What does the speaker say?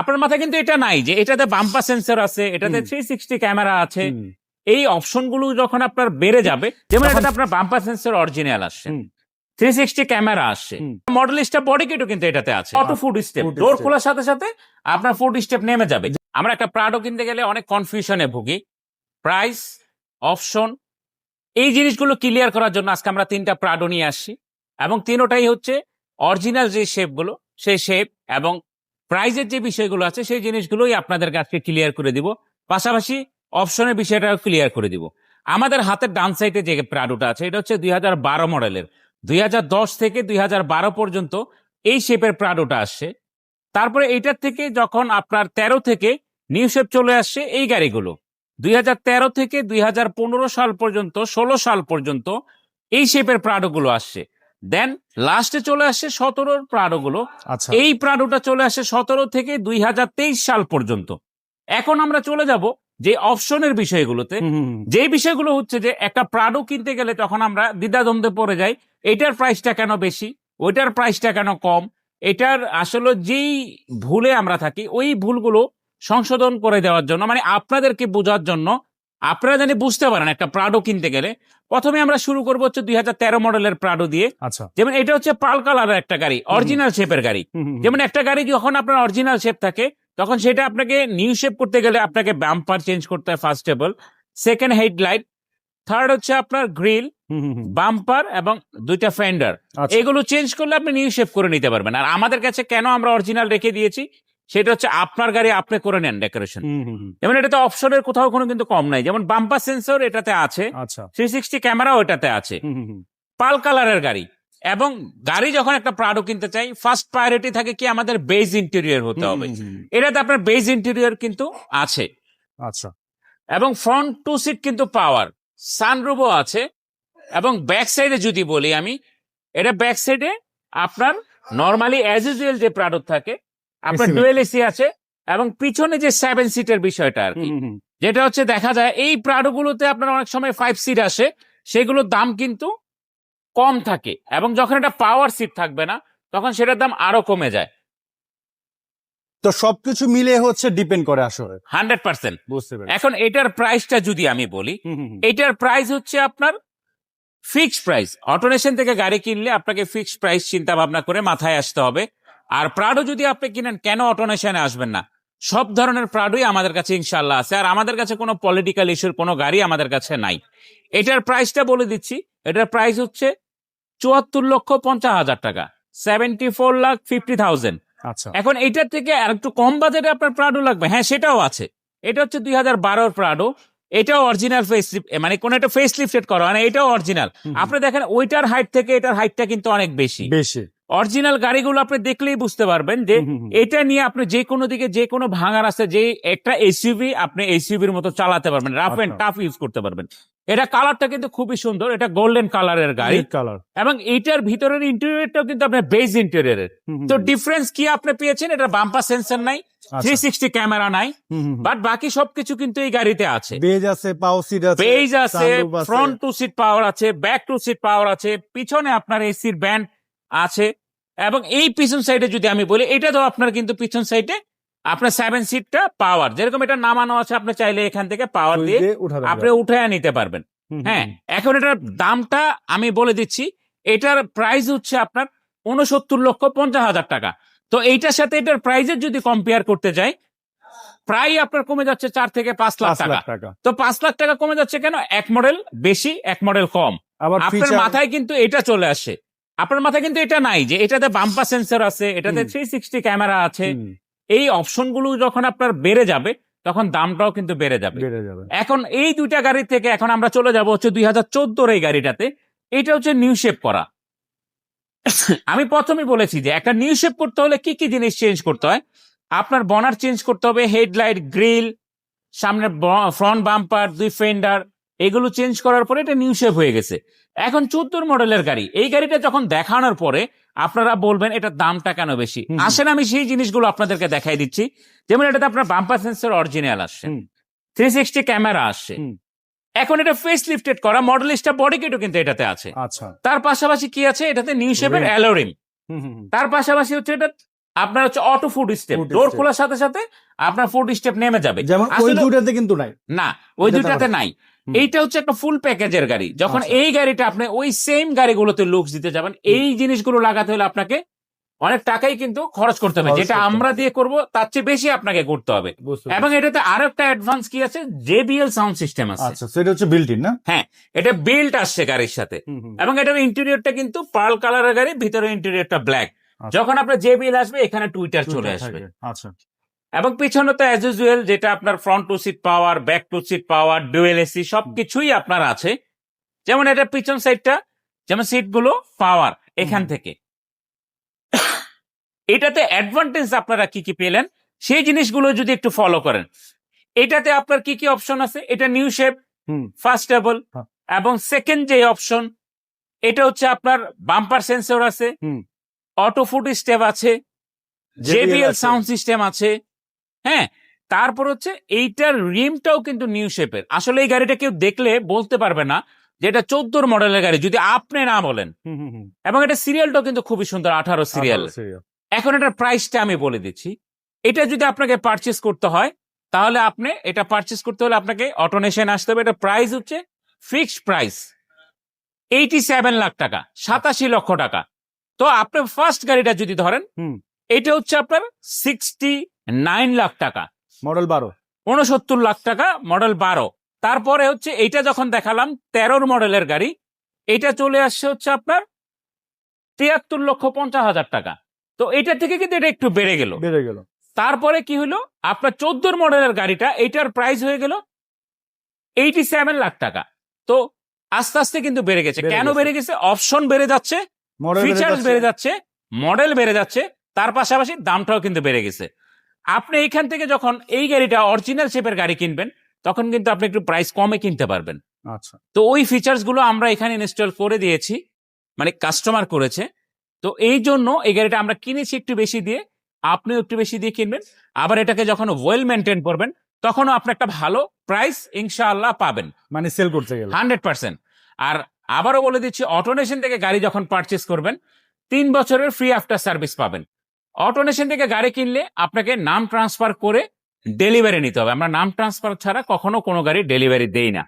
আপনার মাথায় কিন্তু এটা নাই যে এটাতে বাম্পার সেন্সর আছে এটাতে থ্রি সিক্সটি ক্যামেরা আছে। এই অপশনগুলো যখন আপনার বেড়ে যাবে যেমন এটাতে আপনার বাম্পার সেন্সর অরিজিনাল আসছে। থ্রি সিক্সটি ক্যামেরা আসছে। মডেল স্টেপ বডি কিটও কিন্তু এটাতে আছে। অটো ফুড স্টেপ ডোর খোলার সাথে সাথে আপনার ফুড স্টেপ নেমে যাবে। আমরা একটা প্রাডো কিনতে গেলে অনেক কনফিউশনে ভুগি। প্রাইস অপশন এই জিনিসগুলো ক্লিয়ার করার জন্য আজকে আমরা তিনটা প্রাডো নিয়ে আসছি। এবং তিনোটাই হচ্ছে অরিজিনাল যে শেপগুলো সেই শেপ এবং প্রাইজের যে বিষয়গুলো আছে, সেই জিনিসগুলোই আপনাদের কাছে ক্লিয়ার করে দিব। পাশাপাশি অপশনের বিষয়টাও ক্লিয়ার করে দিব। আমাদের হাতের ডান সাইডে যে প্রাডোটা আছে, এটা হচ্ছে দুই হাজার বারো মডেলের দুই হাজার দশ থেকে দুই হাজার বারো পর্যন্ত এই শেপের প্রাডোটা আসছে। তারপরে এইটার থেকে যখন আপনার তেরো থেকে নিউ শেপ চলে আসছে এই গাড়িগুলো। দুই হাজার তেরো থেকে দুই হাজার পনেরো সাল পর্যন্ত, ষোলো সাল পর্যন্ত এই শেপের প্রাডোগুলো আসছে। দেন লাস্টে চলে আসে সতেরোর প্রাডোগুলো। আচ্ছা। এই প্রাডোটা চলে আসে সতেরো থেকে দুই হাজার তেইশ সাল পর্যন্ত। এখন আমরা চলে যাব যে অপশনের বিষয়গুলোতে। যে বিষয়গুলো হচ্ছে যে একটা প্রাডো কিনতে গেলে তখন আমরা দ্বিধাদ্বন্দ্বে পড়ে যাই এটার প্রাইসটা কেন বেশি? ওইটার প্রাইসটা কেন কম? এটার আসলে যেই ভুলে আমরা থাকি ওই ভুলগুলো সংশোধন করে দেওয়ার জন্য মানে আপনাদেরকে বোঝার জন্য আপনারা জানি বুঝতে পারেন একটা প্রাডো কিনতে গেলে। প্রথমে আমরা শুরু করব হচ্ছে দুই হাজার তেরো মডেলের প্রাডো দিয়ে। আচ্ছা। যেমন এটা হচ্ছে পাল কালারের একটা গাড়ি অরিজিনাল শেপের গাড়ি। যেমন একটা গাড়ি যখন আপনার অরিজিনাল শেপ থাকে তখন সেটা আপনাকে নিউ শেপ করতে গেলে আপনাকে বাম্পার চেঞ্জ করতে হয় first all second headlight third হচ্ছে আপনার গ্রিল। বাম্পার এবং দুইটা ফেন্ডার আচ্ছা। এগুলো চেঞ্জ করলে আপনি নিউ শেপ করে নিতে পারবেন। আর আমাদের কাছে কেন আমরা অরিজিনাল রেখে দিয়েছি? সেটা হচ্ছে আপনার গাড়ি আপনি করে নেন ডেকোরেশন। যেমন এটাতে অপশনের কোথাও কোনো কিন্তু কম নাই। যেমন বাম্পার সেন্সর এটাতে আছে থ্রি সিক্সটি ক্যামেরাও এটাতে আছে। পাল কালারের গাড়ি। এবং গাড়ি যখন একটা প্রাডো কিনতে চাই ফার্স্ট প্রায়োরিটি থাকে কি আমাদের বেজ ইন্টেরিয়র হতে হবে। এটাতে আপনার বেজ ইন্টেরিয়র কিন্তু আছে। আচ্ছা। এবং ফ্রন্ট টু সিট কিন্তু পাওয়ার সানরুফও আছে। এবং ব্যাক সাইডে যদি বলি আমি এটা ব্যাক সাইডে আপনার নর্মালি অ্যাজ ইউজুয়াল যে প্রাডো থাকে আপনার ডুয়েল এসি আছে এবং পিছনে যে সেভেন সিটের বিষয়টা আর কি। যেটা হচ্ছে দেখা যায় এই প্রাডো গুলোতে আপনার অনেক সময় ফাইভ সিট আসে সেগুলোর দাম কিন্তু কম থাকে এবং যখন এটা পাওয়ার সিট থাকবে না তখন সেটার দাম আরও কমে যায়। তো সবকিছু মিলে হচ্ছে ডিপেন্ড করে আসলে। হান্ড্রেড পার্সেন্ট বুঝতে পেরেছি। এখন এটার প্রাইসটা যদি আমি বলি। এটার প্রাইস হচ্ছে আপনার ফিক্সড প্রাইস অটোনেশন থেকে গাড়ি কিনলে আপনাকে ফিক্সড প্রাইস চিন্তা ভাবনা করে মাথায় আসতে হবে। আর প্রাডো যদি আপনি কিনেন কেন অটোনেশনে আসবেন না? সব ধরনের প্রাডোই আমাদের কাছে ইনশাল্লাহ আছে আর আমাদের কাছে কোনো পলিটিক্যাল ইস্যুর কোনো গাড়ি আমাদের কাছে নাই। এটার প্রাইসটা বলে দিচ্ছি এটার প্রাইস হচ্ছে চুয়াত্তর লক্ষ পঞ্চাশ হাজার টাকা seventy four lakh fifty thousand আচ্ছা। এখন এটার থেকে আর একটু কম বাজেটে আপনার প্রাডো লাগবে। হ্যাঁ সেটাও আছে। এটা হচ্ছে দুই হাজার বারোর প্রাডো এটাও অরিজিনাল ফেস মানে কোন একটা ফেস লিফটেড করা মানে এটাও অরিজিনাল। আপনি দেখেন ওইটার হাইট থেকে এটার হাইটটা কিন্তু অনেক বেশি। বেশি। অরিজিনাল গাড়িগুলো আপনি দেখলেই বুঝতে পারবেন যে। এটা নিয়ে আপনি যে কোনো দিকে যে কোনো ভাঙা রাস্তায় যে একটা এসইউভি আপনি এসইউভির মতো চালাতে পারবেন রাফ এন্ড। টাফ ইউজ করতে পারবেন এটা কালারটা কিন্তু খুবই সুন্দর এটা গোল্ডেন কালারের গাড়ি কালার এবং এইটার ভিতরের ইন্টেরিয়রটাও কিন্তু আপনার বেজ ইন্টেরিয়রের তো ডিফারেন্স কি আপনি পেয়েছেন এটা বাম্পার সেন্সর নাই। থ্রি সিক্সটি ক্যামেরা নাই বাট বাকি সবকিছু কিন্তু এই গাড়িতে আছে বেজ আছে পাও সিট আছে sunroof আছে। ফ্রন্ট টু সিট পাওয়ার আছে ব্যাক টু সিট পাওয়ার আছে পিছনে আপনার এসির ব্যান্ড আছে। এবং এই পিছন সাইডে যদি আমি বলি এটা তো আপনার কিন্তু পিছন সাইডে আপনার সেভেন সিটটা পাওয়ার যেরকম এটা নামানো আছে আপনি চাইলে এখান থেকে পাওয়ার দিয়ে আপনি। উঠে নিতে পারবেন। হ্যাঁ এখন এটার দামটা আমি বলে দিচ্ছি এটার প্রাইস হচ্ছে আপনার উনসত্তর লক্ষ পঞ্চাশ হাজার টাকা। তো এইটার সাথে এটার প্রাইজের যদি কম্পেয়ার করতে যাই প্রায় আপনার কমে যাচ্ছে চার থেকে পাঁচ লাখ টাকা। তো পাঁচ লাখ টাকা কমে যাচ্ছে কেন? এক মডেল বেশি এক মডেল কম। আপনার মাথায় কিন্তু এটা চলে আসে। আপনার মাথায় কিন্তু এটা নাই যে এটাতে বাম্পার সেন্সর আছে এটাতে থ্রি সিক্সটি ক্যামেরা আছে। এই অপশনগুলো যখন আপনার বেড়ে যাবে তখন দামটাও কিন্তু বেড়ে যাবে। এখন এই দুইটা গাড়ি থেকে এখন আমরা চলে যাব হচ্ছে দুই হাজার চোদ্দোর এই গাড়িটাতে। এটা হচ্ছে নিউ শেপ করা। আমি প্রথমেই বলেছি যে একটা নিউ শেপ করতে হলে কি কি জিনিস চেঞ্জ করতে হয়? আপনার বনার চেঞ্জ করতে হবে হেডলাইট গ্রিল সামনে ফ্রন্ট বাম্পার দুই ফেন্ডার এগুলো চেঞ্জ করার পরে এটা নিউ শেপ হয়ে গেছে। এখন চোদ্দোর মডেলের গাড়ি। এই গাড়িটা যখন দেখানোর পরে আপনারা বলবেন এটার দামটা কেন বেশি। আসেন আমি সেই জিনিসগুলো আপনাদেরকে দেখাই দিচ্ছি। যেমন এটাতে আপনার বাম্পার সেন্সর অরিজিনাল আসছে। থ্রি সিক্সটি ক্যামেরা আসছে। এখন এটা ফেস লিফটেড করা মডেলিস্টা বডি কিটও কিন্তু এটাতে আছে। আচ্ছা। তার পাশাপাশি কি আছে? এটাতে নিউ শেপের। অ্যালোরিম। তার পাশাপাশি হচ্ছে এটা আপনার হচ্ছে অটো ফুড স্টেপ ডোর খোলার সাথে সাথে আপনার ফুড স্টেপ নেমে যাবে। যেমন ওই দুটাতে কিন্তু নাই। না ওই দুটাতে নাই। হুম। এইটা হচ্ছে একটা ফুল প্যাকেজের গাড়ি। যখন আচ্ছা। এই গাড়িটা আপনি ওই সেম গাড়িগুলোতে লুকস দিতে যাবেন এই জিনিসগুলো লাগাতে হলে আপনাকে অনেক টাকাই কিন্তু খরচ করতে হবে। যেটা আমরা দিয়ে করব তার চেয়ে বেশি আপনাকে করতে হবে। এবং এটাতে আরও একটা অ্যাডভান্স কি আছে জেবিএল সাউন্ড সিস্টেম আছে। আচ্ছা সেটা হচ্ছে বিল্ট ইন না? হ্যাঁ এটা বিল্ট আসছে গাড়ির সাথে। এবং এটার ইন্টেরিয়রটা কিন্তু পার্ল কালারের গাড়ি ভিতরে ইন্টেরিয়রটা ব্ল্যাক আচ্ছা। যখন আপনার জেবিএল আসবে এখানে টুইটার চলে আসবে। আচ্ছা। এবং পিছনে তো অ্যাজ ইউজুয়াল যেটা আপনার front two seat power back two seat power dual AC সবকিছুই আপনার আছে। যেমন এটা পিছন সাইডটা যেমন সিটগুলো পাওয়ার এখান থেকে। এটাতে অ্যাডভান্টেজ আপনারা কি কি পেলেন? সেই জিনিসগুলো যদি একটু ফলো করেন। এটাতে আপনার কি কি অপশন আছে? এটা new shape hmm. First table হ্যাঁ। এবং সেকেন্ড যে অপশন এটা হচ্ছে আপনার বাম্পার সেন্সর আছে। হুম। অটো ফুড স্টেপ আছে। জেবিএল সাউন্ড সিস্টেম আছে। হ্যাঁ তারপর হচ্ছে এইটার রিমটাও কিন্তু নিউ শেপের আসলে এই গাড়িটা কেউ দেখলে বলতে পারবে না যে এটা চোদ্দোর মডেলের গাড়ি যদি আপনি না বলেন। এবং এটা সিরিয়ালটাও কিন্তু খুবই সুন্দর আঠারো সিরিয়াল এখন এটার প্রাইসটা আমি বলে দিচ্ছি। এটা যদি আপনাকে পারচেস করতে হয় তাহলে আপনি এটা পারচেস করতে হলে আপনাকে অটোনেশন আসতে হবে। এটা প্রাইস হচ্ছে fixed price eighty seven lakh টাকা সাতাশি লক্ষ টাকা। তো আপনি ফার্স্ট গাড়িটা যদি ধরেন এটা হচ্ছে আপনার সিক্সটি নাইন লাখ টাকা। মডেল বারো। উনসত্তর লাখ টাকা মডেল বারো। তারপরে হচ্ছে এইটা যখন দেখালাম তেরোর মডেলের গাড়ি এটা চলে আসছে হচ্ছে আপনার তিয়াত্তর লক্ষ পঞ্চাশ হাজার টাকা। তো এটা থেকে কিন্তু এটা একটু বেড়ে গেল। বেড়ে গেল। তারপরে কি হলো? আপনার চোদ্দোর মডেলের গাড়িটা এইটার প্রাইস হয়ে গেল এইটি সেভেন লাখ টাকা। তো আস্তে আস্তে কিন্তু বেড়ে গেছে। কেন বেড়ে গেছে? অপশন বেড়ে যাচ্ছে ফিচার্স বেড়ে যাচ্ছে। মডেল বেড়ে যাচ্ছে তার পাশাপাশি দামটাও কিন্তু বেড়ে গেছে। আপনি এইখান থেকে যখন এই গাড়িটা অরিজিনাল শেপের গাড়ি কিনবেন তখন কিন্তু আপনি একটু প্রাইস কমে কিনতে পারবেন। আচ্ছা। তো ওই ফিচার্সগুলো আমরা এখানে ইনস্টল করে দিয়েছি মানে কাস্টমার করেছে। তো এই জন্য এই গাড়িটা আমরা কিনেছি একটু বেশি দিয়ে আপনিও একটু বেশি দিয়ে কিনবেন। আবার এটাকে যখন ওয়েল মেনটেন করবেন তখনও আপনি একটা ভালো প্রাইস ইনশাআল্লাহ পাবেন। মানে সেল করতে গেলে। হান্ড্রেড পার্সেন্ট আর আবারও বলে দিচ্ছি অটোনেশন থেকে গাড়ি যখন পারচেস করবেন তিন বছরের ফ্রি আফটার সার্ভিস পাবেন। অটোনেশন থেকে গাড়ি কিনলে আপনাকে নাম ট্রান্সফার করে ডেলিভারি নিতে হবে। আমরা নাম ট্রান্সফার ছাড়া কখনো কোনো গাড়ি ডেলিভারি দেই না।